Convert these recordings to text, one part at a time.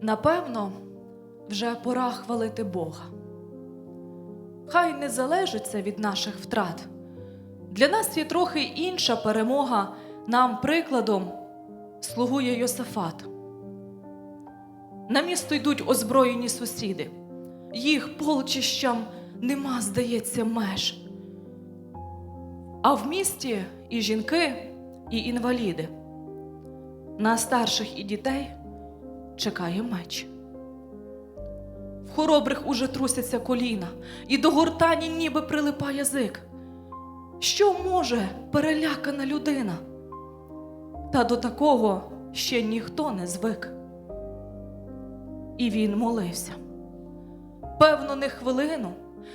Напевно, вже пора хвалити Бога. Хай не залежить це від наших втрат. Для нас є трохи інша перемога, нам прикладом слугує Йосафат. На місто йдуть озброєні сусіди, їх полчищам нема, здається, меж. А в місті і жінки, і інваліди. На старших і дітей чекає меч. В хоробрих уже трусяться коліна, і до гортані ніби прилипа язик. Що може перелякана людина? Та до такого ще ніхто не звик. І він молився. Певно, не хвилину.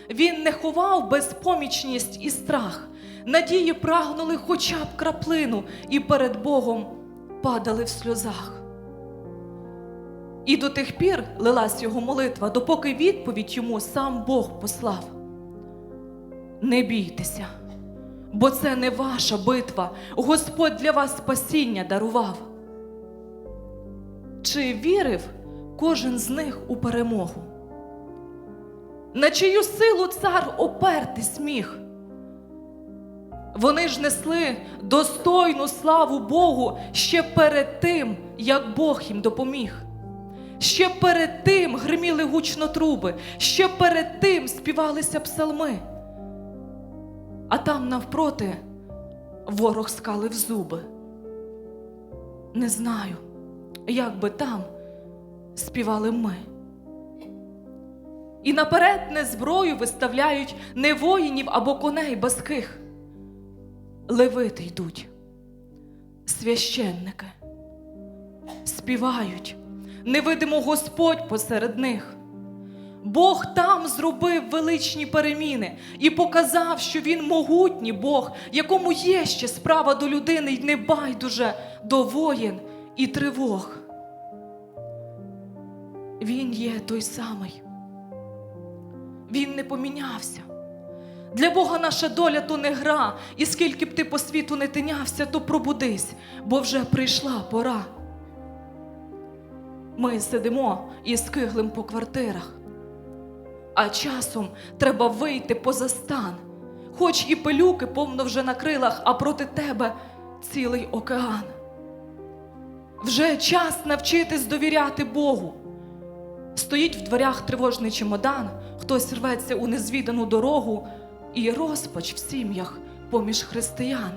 Він не ховав безпомічність і страх. Надії прагнули хоча б краплину, і перед Богом падали в сльозах. І до тих пір лилась його молитва, допоки відповідь йому сам Бог послав. Не бійтеся, бо це не ваша битва, Господь для вас спасіння дарував. Чи вірив кожен з них у перемогу? На чию силу цар опертись міг? Вони ж несли достойну славу Богу ще перед тим, як Бог їм допоміг. Ще перед тим гриміли гучно труби, ще перед тим співалися псалми. А там навпроти ворог скалив зуби. Не знаю, як би там співали ми. І наперед не зброю виставляють не воїнів або коней баских. Левити йдуть, священники, співають, невидимо Господь посеред них. Бог там зробив величні переміни і показав, що він могутній Бог, якому є ще справа до людини й не байдуже до воїн і тривог. Він є той самий. Він не помінявся. Для Бога наша доля то не гра, і скільки б ти по світу не тинявся, то пробудись, бо вже прийшла пора. Ми сидимо і скиглим по квартирах, а часом треба вийти поза стан, хоч і пилюки повно вже на крилах, а проти тебе цілий океан. Вже час навчитись довіряти Богу. Стоїть в дверях тривожний чемодан, хтось рветься у незвідану дорогу і розпач в сім'ях поміж християн.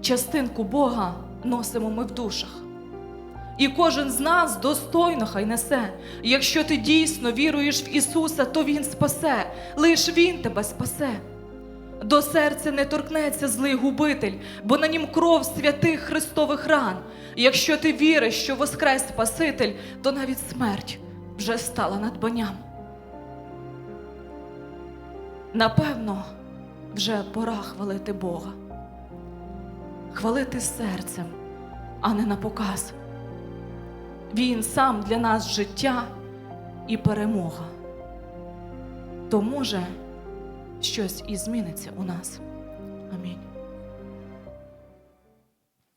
Частинку Бога носимо ми в душах. І кожен з нас достойно хай несе. Якщо ти дійсно віруєш в Ісуса, то Він спасе, лиш Він тебе спасе. До серця не торкнеться злий губитель, бо на нім кров святих Христових ран. Якщо ти віриш, що воскрес Спаситель, то навіть смерть вже стала надбанням. Напевно, вже пора хвалити Бога, хвалити серцем, а не на показ. Він сам для нас життя і перемога. То може щось і зміниться у нас. Амінь.